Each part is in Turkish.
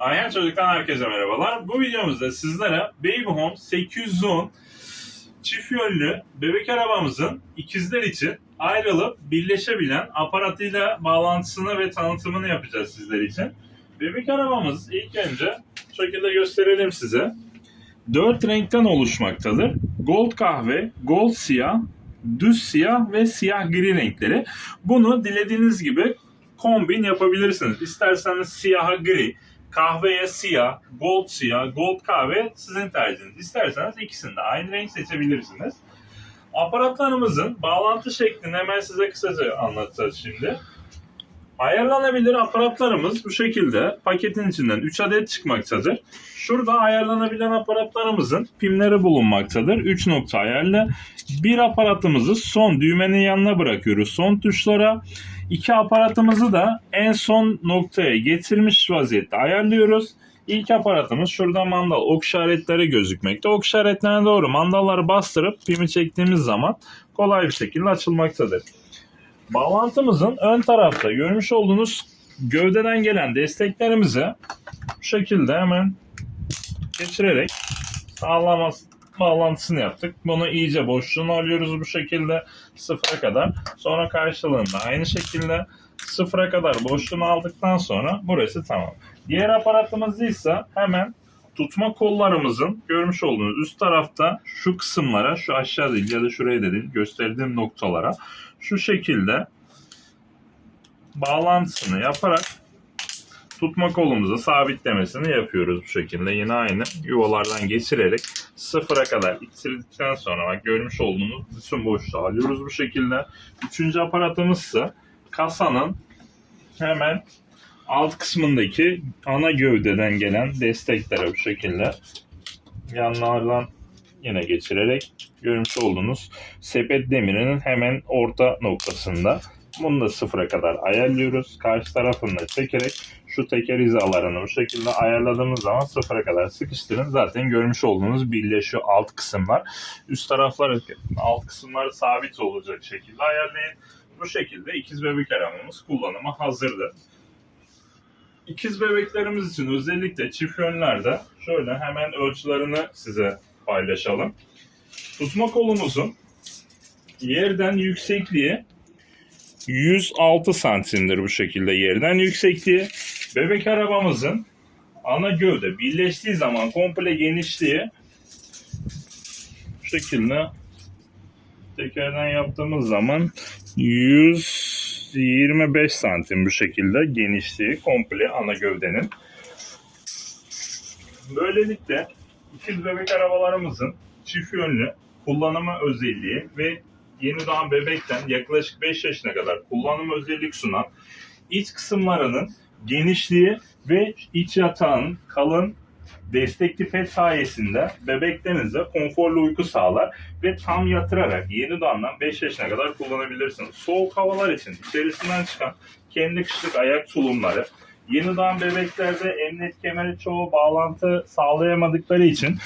Ayhan Çocuk'tan herkese merhabalar. Bu videomuzda sizlere Baby Home 810 çift yönlü bebek arabamızın ikizler için ayrılıp birleşebilen aparatıyla bağlantısını ve tanıtımını yapacağız sizler için. Bebek arabamız ilk önce şu şekilde gösterelim size. Dört renkten oluşmaktadır. Gold kahve, gold siyah, düz siyah ve siyah gri renkleri. Bunu dilediğiniz gibi kombin yapabilirsiniz. İsterseniz siyaha gri, kahveye siyah, gold siyah, gold kahve sizin tercihiniz. İsterseniz ikisini de aynı renk seçebilirsiniz. Aparatlarımızın bağlantı şeklini hemen size kısaca anlatacağız şimdi. Ayarlanabilir aparatlarımız bu şekilde paketin içinden 3 adet çıkmaktadır. Şurada ayarlanabilen aparatlarımızın pimleri bulunmaktadır. 3 nokta ayarlı. Bir aparatımızı son düğmenin yanına bırakıyoruz. Son tuşlara. İki aparatımızı da en son noktaya getirmiş vaziyette ayarlıyoruz. İlk aparatımız şurada mandal ok işaretleri gözükmekte. Ok işaretlerine doğru mandalları bastırıp pimi çektiğimiz zaman kolay bir şekilde açılmaktadır. Bağlantımızın ön tarafta görmüş olduğunuz gövdeden gelen desteklerimizi bu şekilde hemen geçirerek sağlama bağlantısını yaptık. Bunu iyice boşluğunu alıyoruz bu şekilde sıfıra kadar. Sonra karşılığında aynı şekilde sıfıra kadar boşluğunu aldıktan sonra burası tamam. Diğer aparatımız ise hemen tutma kollarımızın görmüş olduğunuz üst tarafta şu kısımlara, şu aşağı değil ya da şuraya da gösterdiğim noktalara şu şekilde bağlantısını yaparak tutma kolumuzu sabitlemesini yapıyoruz bu şekilde. Yine aynı yuvalardan geçirerek sıfıra kadar ittirdikten sonra bak görmüş olduğunuz bütün boşluğu alıyoruz bu şekilde. Üçüncü aparatımız ise kasanın hemen alt kısmındaki ana gövdeden gelen desteklere bu şekilde yanlardan yine geçirerek görmüş olduğunuz sepet demirinin hemen orta noktasında. Bunu da sıfıra kadar ayarlıyoruz. Karşı tarafını çekerek şu teker hizalarını bu şekilde ayarladığımız zaman sıfıra kadar sıkıştırın. Zaten görmüş olduğunuz birleşiyor alt kısımlar. Üst taraflar alt kısımlar sabit olacak şekilde ayarlayın. Bu şekilde ikiz bebek aramamız kullanıma hazırdır. İkiz bebeklerimiz için özellikle çift yönlerde şöyle hemen ölçülerini size paylaşalım. Tutma kolumuzun yerden yüksekliği 106 santimdir bu şekilde yerden yüksekliği. Bebek arabamızın ana gövde birleştiği zaman komple genişliği bu şekilde tekerden yaptığımız zaman 125 santim bu şekilde genişliği komple ana gövdenin. Böylelikle ikiz bebek arabalarımızın çift yönlü kullanımı özelliği ve yeni doğan bebekten yaklaşık 5 yaşına kadar kullanım özellik sunan iç kısımlarının genişliği ve iç yatağın kalın destekli pet sayesinde bebeklerinizde konforlu uyku sağlar ve tam yatırarak yeni doğandan 5 yaşına kadar kullanabilirsiniz. Soğuk havalar için içerisinden çıkan kendi kışlık ayak tulumları, Yeni doğan bebeklerde emniyet kemeri çoğu bağlantı sağlayamadıkları için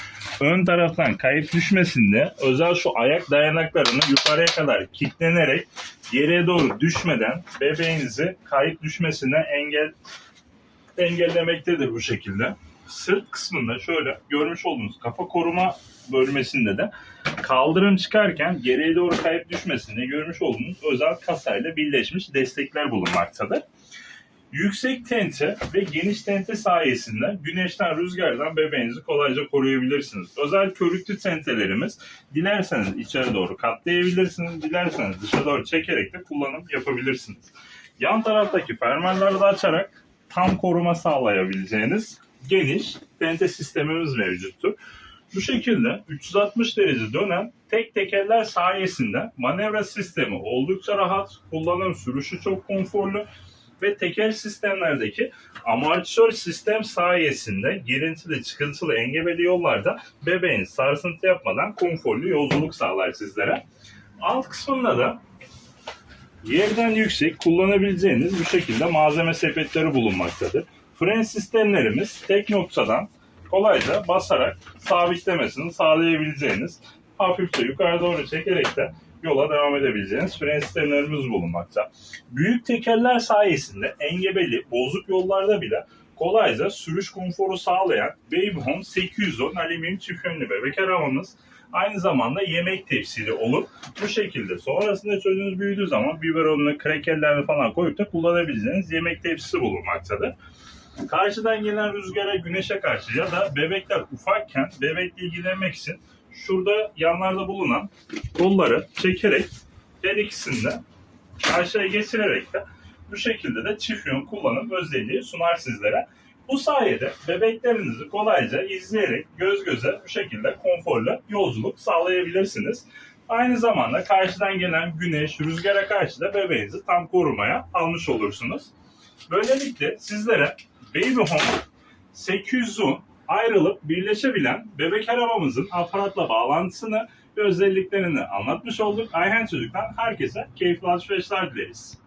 ön taraftan kayıp düşmesinde özel şu ayak dayanaklarını yukarıya kadar kilitlenerek geriye doğru düşmeden bebeğinizi kayıp düşmesine engel engellemektedir bu şekilde. Sırt kısmında şöyle görmüş olduğunuz kafa koruma bölmesinde de kaldırım çıkarken geriye doğru kayıp düşmesinde görmüş olduğunuz özel kasayla birleşmiş destekler bulunmaktadır. Yüksek tente ve geniş tente sayesinde güneşten, rüzgardan bebeğinizi kolayca koruyabilirsiniz. Özel körüklü tentelerimiz dilerseniz içeri doğru katlayabilirsiniz, dilerseniz dışa doğru çekerek de kullanım yapabilirsiniz. Yan taraftaki fermuarları da açarak tam koruma sağlayabileceğiniz geniş tente sistemimiz mevcuttur. Bu şekilde 360 derece dönen tek tekerler sayesinde manevra sistemi oldukça rahat, kullanım sürüşü çok konforlu ve teker sistemlerdeki amortisör sistem sayesinde girintili çıkıntılı engebeli yollarda bebeğin sarsıntı yapmadan konforlu yolculuk sağlar sizlere. Alt kısmında da yerden yüksek kullanabileceğiniz bu şekilde malzeme sepetleri bulunmaktadır. Fren sistemlerimiz tek noktadan kolayca basarak sabitlemesini sağlayabileceğiniz hafifçe yukarı doğru çekerek de yola devam edebileceğiniz fren sistemlerimiz bulunmakta. Büyük tekerler sayesinde engebeli, bozuk yollarda bile kolayca sürüş konforu sağlayan Home 810 alüminyum çift yönlü bebek arabamız. Aynı zamanda yemek tepsili olup bu şekilde sonrasında çocuğunuz büyüdüğü zaman biberonunu, krekerlerini falan koyup da kullanabileceğiniz yemek tepsisi bulunmaktadır. Karşıdan gelen rüzgara, güneşe karşı ya da bebekler ufakken bebekle ilgilenmek için şurada yanlarda bulunan kolları çekerek her ikisini de karşıya geçirerek de bu şekilde de çift yön kullanım özelliği sunar sizlere. Bu sayede bebeklerinizi kolayca izleyerek göz göze bu şekilde konforlu yolculuk sağlayabilirsiniz. Aynı zamanda karşıdan gelen güneş, rüzgara karşı da bebeğinizi tam korumaya almış olursunuz. Böylelikle sizlere Baby Home 810 ayrılıp birleşebilen bebek arabamızın aparatla bağlantısını ve özelliklerini anlatmış olduk. Ayhan Çocuk'tan herkese keyifli alışverişler dileriz.